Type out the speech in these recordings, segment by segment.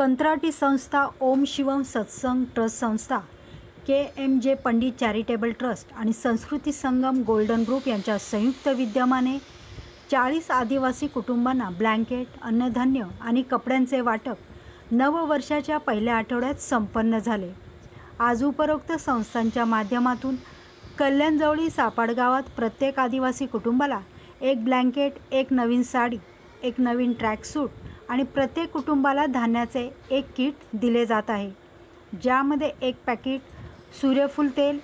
कंत्राटी संस्था ओम शिवम सत्संग ट्रस्ट संस्था के एम जे पंडित चॅरिटेबल ट्रस्ट आणि संस्कृती संगम गोल्डन ग्रुप यांच्या संयुक्त विद्यमाने चाळीस आदिवासी कुटुंबांना ब्लँकेट अन्नधान्य आणि कपड्यांचे वाटप नववर्षाच्या पहिल्या आठवड्यात संपन्न झाले. आज उपरोक्त संस्थांच्या माध्यमातून कल्याणजवळी सापाड गावात प्रत्येक आदिवासी कुटुंबाला एक ब्लँकेट एक नवीन साडी एक नवीन ट्रॅकसूट आणि प्रत्येक कुटुंबाला धान्याचे एक किट दिले जात आहे. ज्यामध्ये एक पॅकेट सूर्यफूल तेल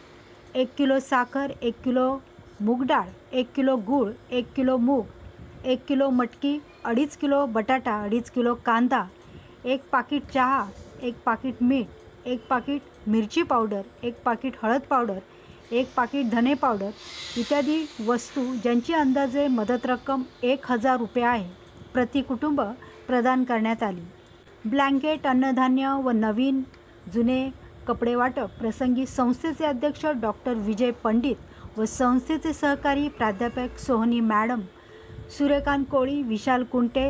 एक किलो साखर एक किलो मूग डाळ एक किलो गूळ एक किलो मूग एक किलो मटकी अडीच किलो बटाटा अडीच किलो कांदा एक पाकिट चहा एक पाकिट मीठ एक पाकिट मिरची पावडर एक पाकिट हळद पावडर एक पाकिट धने पावडर इत्यादी वस्तू ज्यांची अंदाजे मदत रक्कम एक हजार रुपये आहे. प्रति कुटुंब प्रदान करण्यात आली. ब्लँकेट अन्नधान्य व नवीन जुने कपडे वाटप प्रसंगी संस्थेचे अध्यक्ष डॉक्टर विजय पंडित व संस्थेचे सहकारी प्राध्यापक सोहनी मॅडम सूर्यकांत कोळी विशाल कुंटे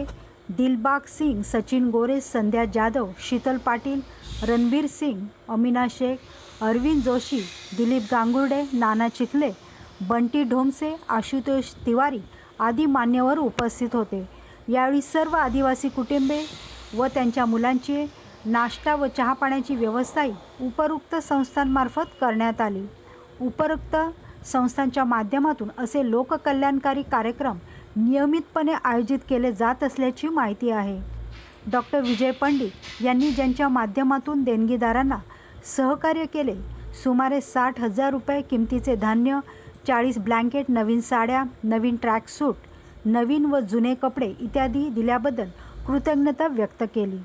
दिलबाग सिंग सचिन गोरे संध्या जाधव शीतल पाटील रणबीर सिंग अमिना शेख अरविंद जोशी दिलीप गांगुर्डे नाना चिखले बंटी ढोमसे आशुतोष तिवारी आदी मान्यवर उपस्थित होते. यावेळी सर्व आदिवासी कुटुंबे व त्यांच्या मुलांचे नाश्ता व चहापाण्याची व्यवस्थाही उपरोक्त संस्थांमार्फत करण्यात आली. उपरोक्त संस्थांच्या माध्यमातून असे लोककल्याणकारी कार्यक्रम नियमितपणे आयोजित केले जात असल्याची माहिती आहे. डॉक्टर विजय पंडित यांनी ज्यांच्या माध्यमातून देणगीदारांना सहकार्य केले सुमारे साठ हजार रुपये किमतीचे धान्य चाळीस ब्लँकेट नवीन साड्या नवीन ट्रॅकसूट नवीन व जुने कपडे इत्यादी दिल्याबद्दल कृतज्ञता व्यक्त केली.